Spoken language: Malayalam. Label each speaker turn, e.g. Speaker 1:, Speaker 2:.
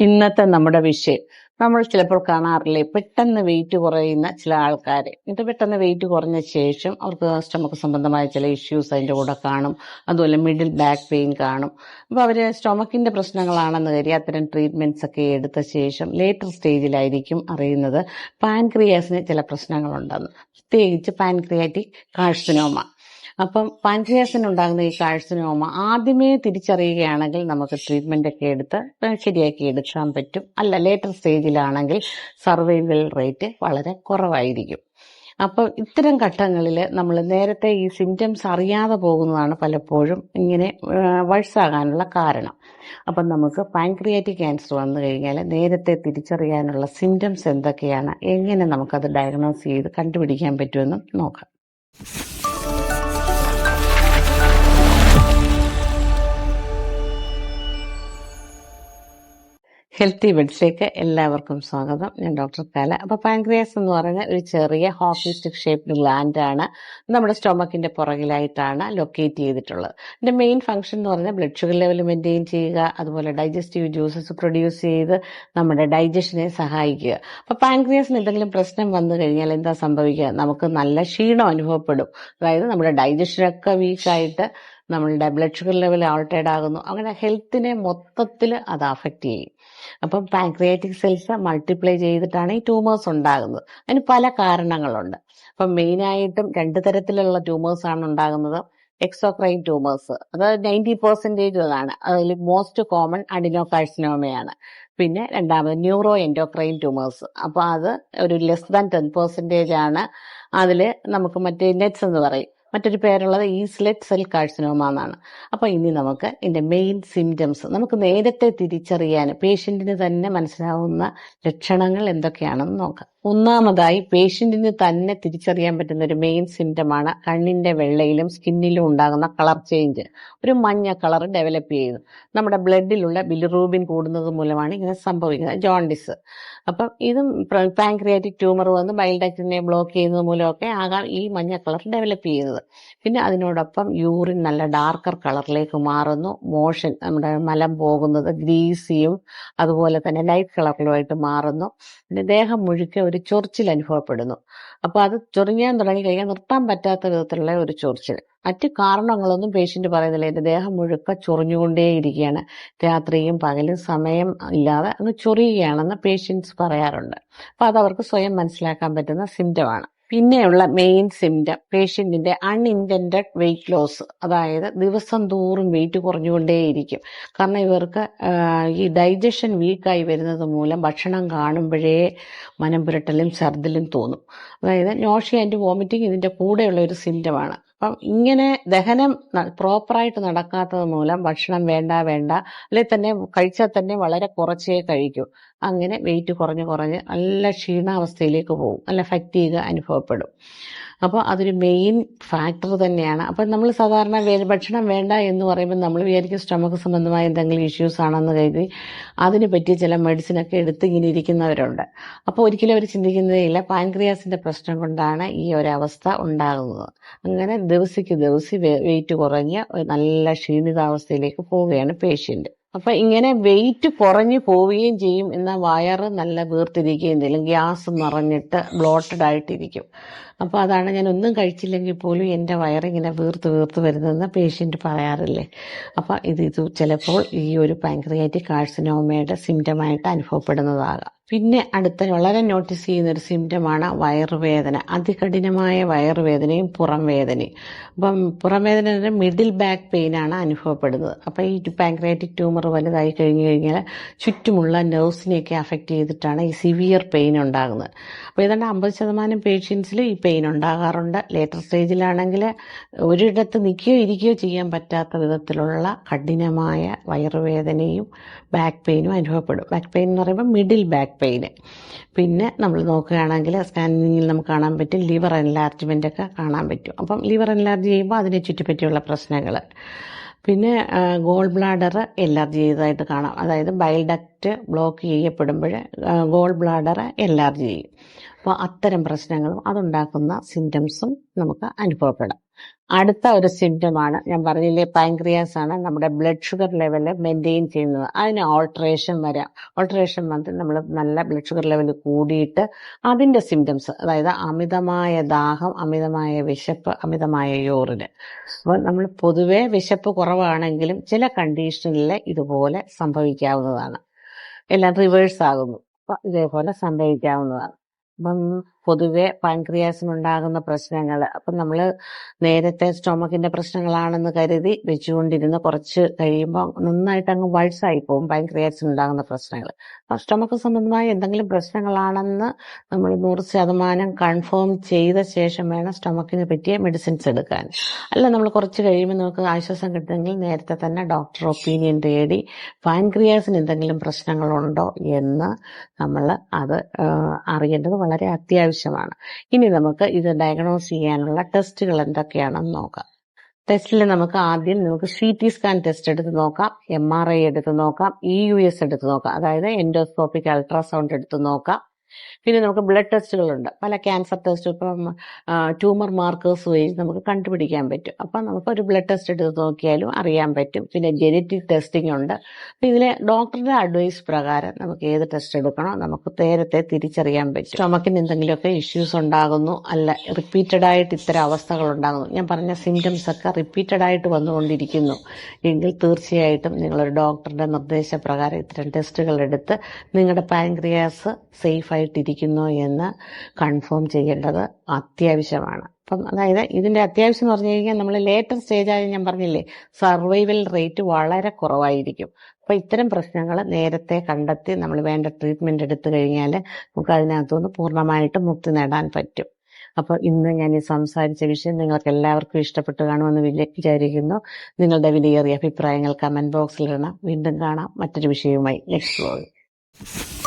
Speaker 1: ഇന്നത്തെ നമ്മുടെ വിഷയം. നമ്മൾ ചിലപ്പോൾ കാണാറില്ലേ പെട്ടെന്ന് വെയിറ്റ് കുറയുന്ന ചില ആൾക്കാരെ. ഇത് പെട്ടെന്ന് വെയിറ്റ് കുറഞ്ഞ ശേഷം അവർക്ക് സ്റ്റൊമക്ക് സംബന്ധമായ ചില ഇഷ്യൂസ് അതിന്റെ കൂടെ കാണും. അതുപോലെ മിഡിൽ ബാക്ക് പെയിൻ കാണും. അപ്പോൾ അവർ സ്റ്റൊമക്കിന്റെ പ്രശ്നങ്ങളാണെന്ന് കരുതി അത്തരം ട്രീറ്റ്മെന്റ്സ് ഒക്കെ എടുത്ത ശേഷം ലേറ്റർ സ്റ്റേജിലായിരിക്കും അറിയുന്നത്. പാൻക്രിയാസിന് ചില പ്രശ്നങ്ങളുണ്ടെന്ന്. പ്രത്യേകിച്ച് പാൻക്രിയാറ്റിക് കാഴ്സനോമ അപ്പം പാൻക്രിയാസിന് ഉണ്ടാകുന്ന ഈ കാഴ്സനോമ ആദ്യമേ തിരിച്ചറിയുകയാണെങ്കിൽ നമുക്ക് ട്രീറ്റ്മെന്റ് ഒക്കെ എടുത്ത് ശരിയാക്കി എടുക്കാൻ പറ്റും. അല്ല ലേറ്റർ സ്റ്റേജിലാണെങ്കിൽ സർവൈവൽ റേറ്റ് വളരെ കുറവായിരിക്കും. അപ്പോൾ ഇത്തരം ഘട്ടങ്ങളിൽ നമ്മൾ നേരത്തെ ഈ സിംറ്റംസ് അറിയാതെ പോകുന്നതാണ് പലപ്പോഴും ഇങ്ങനെ വഴ്സാകാനുള്ള കാരണം. അപ്പം നമുക്ക് പാൻക്രിയാറ്റിക് ക്യാൻസർ വന്നു കഴിഞ്ഞാൽ നേരത്തെ തിരിച്ചറിയാനുള്ള സിംറ്റംസ് എന്തൊക്കെയാണ്? എങ്ങനെ നമുക്കത് ഡയഗ്നോസ് ചെയ്ത് കണ്ടുപിടിക്കാൻ പറ്റുമെന്നും നോക്കാം. ഹെൽത്തി ബെഡ്സിലേക്ക് എല്ലാവർക്കും സ്വാഗതം. ഞാൻ ഡോക്ടർ കല. അപ്പോൾ പാൻക്രിയാസ് എന്ന് പറയുന്ന ഒരു ചെറിയ ഹോക്കിസ്റ്റിക് ഷേപ്ഡ് ആണ് നമ്മുടെ സ്റ്റൊമക്കിന്റെ പുറകിലായിട്ടാണ് ലൊക്കേറ്റ് ചെയ്തിട്ടുള്ളത്. ഇതിന്റെ മെയിൻ ഫംഗ്ഷൻ എന്ന് പറഞ്ഞാൽ ബ്ലഡ് ഷുഗർ ലെവൽ മെയിന്റെയിൻ ചെയ്യുക അതുപോലെ ഡൈജസ്റ്റീവ് ജ്യൂസസ് പ്രൊഡ്യൂസ് ചെയ്ത് നമ്മുടെ ഡൈജഷനെ സഹായിക്കുക. അപ്പോൾ പാൻക്രിയാസിന് എന്തെങ്കിലും പ്രശ്നം വന്നു കഴിഞ്ഞാൽ എന്താ സംഭവിക്കുക? നമുക്ക് നല്ല ക്ഷീണം അനുഭവപ്പെടും. അതായത് നമ്മുടെ ഡൈജഷനൊക്കെ വീക്കായിട്ട് നമ്മളുടെ ബ്ലഡ് ഷുഗർ ലെവൽ ആൾട്ടേഡ് ആകുന്നു. അങ്ങനെ ഹെൽത്തിനെ മൊത്തത്തിൽ അത് അഫക്റ്റ് ചെയ്യും. അപ്പം പാൻക്രിയാറ്റിക് സെൽസ് മൾട്ടിപ്ലൈ ചെയ്തിട്ടാണ് ഈ ട്യൂമേഴ്സ് ഉണ്ടാകുന്നത്. അതിന് പല കാരണങ്ങളുണ്ട്. അപ്പം മെയിനായിട്ടും രണ്ട് തരത്തിലുള്ള ട്യൂമേഴ്സ് ആണ് ഉണ്ടാകുന്നത്. എക്സോക്രൈൻ ട്യൂമേഴ്സ് അത് നയന്റി പെർസെന്റേജ് അതാണ് അതിൽ മോസ്റ്റ് കോമൺ അഡിനോകാഴ്സിനോമയാണ് പിന്നെ രണ്ടാമത് ന്യൂറോ എൻഡോക്രൈൻ ട്യൂമേഴ്സ് അപ്പോൾ അത് ഒരു ലെസ് ദാൻ ടെൻ പെർസെന്റേജ് ആണ്. അതിൽ നമുക്ക് മറ്റേ നെറ്റ്സ് എന്ന് പറയും. മറ്റൊരു പേരുള്ളത് ഈസ്ലെറ്റ് സെൽ കാഴ്സിനോമ എന്നാണ്. അപ്പോൾ ഇനി നമുക്ക് ഇതിന്റെ മെയിൻ സിംറ്റംസ് നമുക്ക് നേരത്തെ തിരിച്ചറിയാൻ പേഷ്യന്റിന് തന്നെ മനസ്സിലാവുന്ന ലക്ഷണങ്ങൾ എന്തൊക്കെയാണെന്ന് നോക്കാം. ഒന്നാമതായി പേഷ്യന്റിന് തന്നെ തിരിച്ചറിയാൻ പറ്റുന്ന ഒരു മെയിൻ സിംറ്റമാണ് കണ്ണിന്റെ വെള്ളയിലും സ്കിന്നിലും ഉണ്ടാകുന്ന കളർ ചേഞ്ച് ഒരു മഞ്ഞ കളർ ഡെവലപ്പ് ചെയ്യുന്നു. നമ്മുടെ ബ്ലഡിലുള്ള ബിലിറൂബിൻ കൂടുന്നത് മൂലമാണ് ഇങ്ങനെ സംഭവിക്കുന്നത്. ജോണ്ടിസ് അപ്പം ഇതും പാൻക്രിയാറ്റിക് ട്യൂമർ വന്ന് ബൈൽഡക്റ്റിനെ ബ്ലോക്ക് ചെയ്യുന്നത് മൂലമൊക്കെ ആകാം ഈ മഞ്ഞ കളർ ഡെവലപ്പ് ചെയ്യുന്നത്. പിന്നെ അതിനോടൊപ്പം യൂറിൻ നല്ല ഡാർക്കർ കളറിലേക്ക് മാറുന്നു. മോഷൻ നമ്മുടെ മലം പോകുന്നത് ഗ്രീസിയും അതുപോലെ തന്നെ ലൈറ്റ് കളറിലുമായിട്ട് മാറുന്നു. പിന്നെ ദേഹം മുഴുക്കെ ഒരു ചൊറിച്ചിൽ അനുഭവപ്പെടുന്നു. അപ്പോൾ അത് ചൊറിയാൻ തുടങ്ങി കഴിഞ്ഞാൽ നിർത്താൻ പറ്റാത്ത വിധത്തിലുള്ള ഒരു ചൊറിച്ചിൽ. മറ്റ് കാരണങ്ങളൊന്നും പേഷ്യന്റ് പറയുന്നില്ല. എന്റെ ദേഹം മുഴുക്ക ചൊറിഞ്ഞുകൊണ്ടേയിരിക്കുകയാണ്. രാത്രിയും പകലും സമയം ഇല്ലാതെ അങ്ങ് ചൊറിയുകയാണെന്ന് പേഷ്യൻസ് പറയാറുണ്ട്. അപ്പോൾ അത് അവർക്ക് സ്വയം മനസ്സിലാക്കാൻ പറ്റുന്ന സിംറ്റമാണ് പിന്നെയുള്ള മെയിൻ സിംറ്റം പേഷ്യന്റിന്റെ അൺഇന്റൻഡ് വെയിറ്റ് ലോസ് അതായത് ദിവസം തോറും വെയിറ്റ് കുറഞ്ഞുകൊണ്ടേയിരിക്കും. കാരണം ഇവർക്ക് ഈ ഡൈജഷൻ വീക്കായി വരുന്നത് മൂലം ഭക്ഷണം കാണുമ്പോഴേ മനം പുരട്ടലും ഛർദിലും തോന്നും. അതായത് നോഷി ആൻഡ് വോമിറ്റിംഗ് ഇതിന്റെ കൂടെയുള്ള ഒരു സിംറ്റമാണ് അപ്പം ഇങ്ങനെ ദഹനം പ്രോപ്പറായിട്ട് നടക്കാത്തത് മൂലം ഭക്ഷണം വേണ്ട വേണ്ട. അല്ലെങ്കിൽ തന്നെ കഴിച്ചാൽ തന്നെ വളരെ കുറച്ചേ കഴിക്കൂ. അങ്ങനെ വെയിറ്റ് കുറഞ്ഞ് കുറഞ്ഞ് നല്ല ക്ഷീണാവസ്ഥയിലേക്ക് പോകും. നല്ല ഫറ്റീഗ് അനുഭവപ്പെടും. അപ്പോൾ അതൊരു മെയിൻ ഫാക്ടർ തന്നെയാണ്. അപ്പോൾ നമ്മൾ സാധാരണ ഭക്ഷണം വേണ്ട എന്ന് പറയുമ്പോൾ നമ്മൾ വിചാരിക്കും സ്റ്റമക്ക് സംബന്ധമായ എന്തെങ്കിലും ഇഷ്യൂസ് ആണെന്ന് കരുതി അതിന് പറ്റിയ ചില മെഡിസിനൊക്കെ എടുത്ത് ഇങ്ങനെ ഇരിക്കുന്നവരുണ്ട്. അപ്പോൾ ഒരിക്കലും അവർ ചിന്തിക്കുന്നതേ ഇല്ല. പാൻക്രിയാസിന്റെ പ്രശ്നം കൊണ്ടാണ് ഈ ഒരവസ്ഥ ഉണ്ടാകുന്നത്. അങ്ങനെ ദിവസിക്ക് ദിവസം വെയിറ്റ് കുറഞ്ഞ് നല്ല ക്ഷീണിതാവസ്ഥയിലേക്ക് പോവുകയാണ് പേഷ്യന്റ് അപ്പൊ ഇങ്ങനെ വെയിറ്റ് കുറഞ്ഞു പോവുകയും ചെയ്യും എന്നാൽ വയറ് നല്ല വീർത്തിരിക്കുകയും ചെയ്യും. ഗ്യാസ് നിറഞ്ഞിട്ട് ബ്ലോട്ടഡ് ആയിട്ടിരിക്കും. അപ്പോൾ അതാണ് ഞാൻ ഒന്നും കഴിച്ചില്ലെങ്കിൽ പോലും എന്റെ വയറിങ്ങനെ വീർത്ത് വീർത്ത് വരുന്നതെന്ന് പേഷ്യന്റ് പറയാറില്ലേ. അപ്പോൾ ഇത് ഇത് ചിലപ്പോൾ ഈ ഒരു പാങ്ക്രിയാറ്റിക് കാഴ്സിനോമയുടെ സിംറ്റമായിട്ട് അനുഭവപ്പെടുന്നതാകാം. പിന്നെ അടുത്ത വളരെ നോട്ടീസ് ചെയ്യുന്ന ഒരു സിംറ്റമാണ് വയറുവേദന. അതികഠിനമായ വയറുവേദനയും പുറം വേദനയും അപ്പം പുറം വേദന മിഡിൽ ബാക്ക് പെയിനാണ് അനുഭവപ്പെടുന്നത്. അപ്പോൾ ഈ പാൻക്രിയാറ്റിക് ട്യൂമർ വലുതായി കഴിഞ്ഞു കഴിഞ്ഞാൽ ചുറ്റുമുള്ള നെർവ്സിനെയൊക്കെ അഫക്റ്റ് ചെയ്തിട്ടാണ് ഈ സിവിയർ പെയിൻ ഉണ്ടാകുന്നത്. അപ്പോൾ ഏതാണ്ട് അമ്പത് ശതമാനം പേഷ്യൻസിൽ ഈ പെയിൻ ഉണ്ടാകാറുണ്ട്. ലേറ്റർ സ്റ്റേജിലാണെങ്കിൽ ഒരിടത്ത് നിൽക്കുകയോ ഇരിക്കുകയോ ചെയ്യാൻ പറ്റാത്ത വിധത്തിലുള്ള കഠിനമായ വയറുവേദനയും ബാക്ക് പെയിനും അനുഭവപ്പെടും. ബാക്ക് പെയിൻ എന്ന് പറയുമ്പോൾ മിഡിൽ ബാക്ക് പെയിന് പിന്നെ നമ്മൾ നോക്കുകയാണെങ്കിൽ സ്കാനിങ്ങിൽ നമുക്ക് കാണാൻ പറ്റും ലിവർ എൻലാർജ്മെന്റ് ഒക്കെ കാണാൻ പറ്റും. അപ്പം ലിവർ എൻലാർജ് ചെയ്യുമ്പോൾ അതിനെ ചുറ്റിപ്പറ്റിയുള്ള പ്രശ്നങ്ങൾ. പിന്നെ ഗോൾ ബ്ലാഡർ എലർജി ചെയ്തതായിട്ട് കാണാം. അതായത് ബൈൽ ഡക്റ്റ് ബ്ലോക്ക് ചെയ്യപ്പെടുമ്പോൾ ഗോൾ ബ്ലാഡർ എലർജി ചെയ്യും. അപ്പോൾ അത്തരം പ്രശ്നങ്ങളും അതുണ്ടാക്കുന്ന സിംറ്റംസും നമുക്ക് അനുഭവപ്പെടാം. അടുത്ത ഒരു സിംറ്റമാണ് ഞാൻ പറഞ്ഞില്ലേ പാൻക്രിയാസ് ആണ് നമ്മുടെ ബ്ലഡ് ഷുഗർ ലെവൽ മെയിന്റെയിൻ ചെയ്യുന്നത്. അതിന് ഓൾട്രേഷൻ വരാം. ഓൾട്രേഷൻ വന്നിട്ട് നമ്മൾ നല്ല ബ്ലഡ് ഷുഗർ ലെവൽ കൂടിയിട്ട് അതിന്റെ സിംറ്റംസ് അതായത് അമിതമായ ദാഹം അമിതമായ വിശപ്പ് അമിതമായ യോറിന് അപ്പോൾ നമ്മൾ പൊതുവെ വിശപ്പ് കുറവാണെങ്കിലും ചില കണ്ടീഷനിൽ ഇതുപോലെ സംഭവിക്കാവുന്നതാണ്. എല്ലാം റിവേഴ്സ് ആകുന്നു. ഇതേപോലെ സംഭവിക്കാവുന്നതാണ്. അപ്പം പൊതുവെ പാൻക്രിയാസിനുണ്ടാകുന്ന പ്രശ്നങ്ങൾ അപ്പം നമ്മൾ നേരത്തെ സ്റ്റൊമക്കിന്റെ പ്രശ്നങ്ങളാണെന്ന് കരുതി വെച്ചുകൊണ്ടിരുന്ന് കുറച്ച് കഴിയുമ്പോൾ നന്നായിട്ട് അങ്ങ് വൾസായി പോകും പാൻക്രിയാസിനുണ്ടാകുന്ന പ്രശ്നങ്ങൾ അപ്പം സ്റ്റൊമക്ക് സംബന്ധമായ എന്തെങ്കിലും പ്രശ്നങ്ങളാണെന്ന് നമ്മൾ നൂറ് ശതമാനം കൺഫേം ചെയ്ത ശേഷം വേണം സ്റ്റൊമക്കിനെ പറ്റിയ മെഡിസിൻസ് എടുക്കാൻ. അല്ല നമ്മൾ കുറച്ച് കഴിയുമ്പോൾ നമുക്ക് ആശ്വാസം കിട്ടുമെങ്കിൽ നേരത്തെ തന്നെ ഡോക്ടർ ഒപ്പീനിയൻ തേടി പാൻക്രിയാസിന് എന്തെങ്കിലും പ്രശ്നങ്ങളുണ്ടോ എന്ന് നമ്മൾ അത് അറിയേണ്ടത് വളരെ അത്യാവശ്യമാണ്. ഇനി നമുക്ക് ഇത് ഡയഗ്നോസ് ചെയ്യാനുള്ള ടെസ്റ്റുകൾ എന്തൊക്കെയാണെന്ന് നോക്കാം. ടെസ്റ്റിൽ നമുക്ക് ആദ്യം നമുക്ക് സി ടി സ്കാൻ ടെസ്റ്റ് എടുത്ത് നോക്കാം. എം ആർ ഐ എടുത്ത് നോക്കാം. ഇ യു എസ് എടുത്ത് നോക്കാം. അതായത് എൻഡോസ്കോപ്പിക് അൾട്രാസൗണ്ട് എടുത്ത് നോക്കാം. പിന്നെ നമുക്ക് ബ്ലഡ് ടെസ്റ്റുകളുണ്ട് പല ക്യാൻസർ ടെസ്റ്റും ഇപ്പം ട്യൂമർ മാർക്കേഴ്സ് വഴി നമുക്ക് കണ്ടുപിടിക്കാൻ പറ്റും. അപ്പം നമുക്ക് ഒരു ബ്ലഡ് ടെസ്റ്റ് എടുത്ത് നോക്കിയാലും അറിയാൻ പറ്റും. പിന്നെ ജെനറ്റിക് ടെസ്റ്റിംഗ് ഉണ്ട്. അപ്പം ഇതിലെ ഡോക്ടറുടെ അഡ്വൈസ് പ്രകാരം നമുക്ക് ഏത് ടെസ്റ്റ് എടുക്കണോ നമുക്ക് നേരത്തെ തിരിച്ചറിയാൻ പറ്റും. സ്റ്റൊമക്കിന് എന്തെങ്കിലുമൊക്കെ ഇഷ്യൂസ് ഉണ്ടാകുന്നു അല്ല റിപ്പീറ്റഡ് ആയിട്ട് ഇത്തരം അവസ്ഥകൾ ഉണ്ടാകുന്നു. ഞാൻ പറഞ്ഞ സിംറ്റംസ് ഒക്കെ റിപ്പീറ്റഡ് ആയിട്ട് വന്നുകൊണ്ടിരിക്കുന്നു. എങ്കിൽ തീർച്ചയായിട്ടും നിങ്ങളൊരു ഡോക്ടറുടെ നിർദ്ദേശപ്രകാരം ഇത്തരം ടെസ്റ്റുകൾ എടുത്ത് നിങ്ങളുടെ പാൻക്രിയാസ് സേഫ് ആയിട്ടിരിക്കുന്നു എന്ന് കൺഫേം ചെയ്യേണ്ടത് അത്യാവശ്യമാണ്. അപ്പം അതായത് ഇതിന്റെ അത്യാവശ്യം എന്ന് പറഞ്ഞു കഴിഞ്ഞാൽ നമ്മൾ ലേറ്റർ സ്റ്റേജ് ആയി ഞാൻ പറഞ്ഞില്ലേ സർവൈവൽ റേറ്റ് വളരെ കുറവായിരിക്കും. അപ്പൊ ഇത്തരം പ്രശ്നങ്ങൾ നേരത്തെ കണ്ടെത്തി നമ്മൾ വേണ്ട ട്രീറ്റ്മെന്റ് എടുത്തു കഴിഞ്ഞാൽ നമുക്ക് അതിനകത്തുനിന്ന് പൂർണമായിട്ട് മുക്തി നേടാൻ പറ്റും. അപ്പോൾ ഇന്ന് ഞാൻ ഈ സംസാരിച്ച വിഷയം നിങ്ങൾക്ക് എല്ലാവർക്കും ഇഷ്ടപ്പെട്ടു കാണുമെന്ന് വിചാരിക്കുന്നു. നിങ്ങളുടെ വിലയേറിയ അഭിപ്രായങ്ങൾ കമന്റ് ബോക്സിൽ ഇടണം. വീണ്ടും കാണാം മറ്റൊരു വിഷയവുമായി. നെക്സ്റ്റ്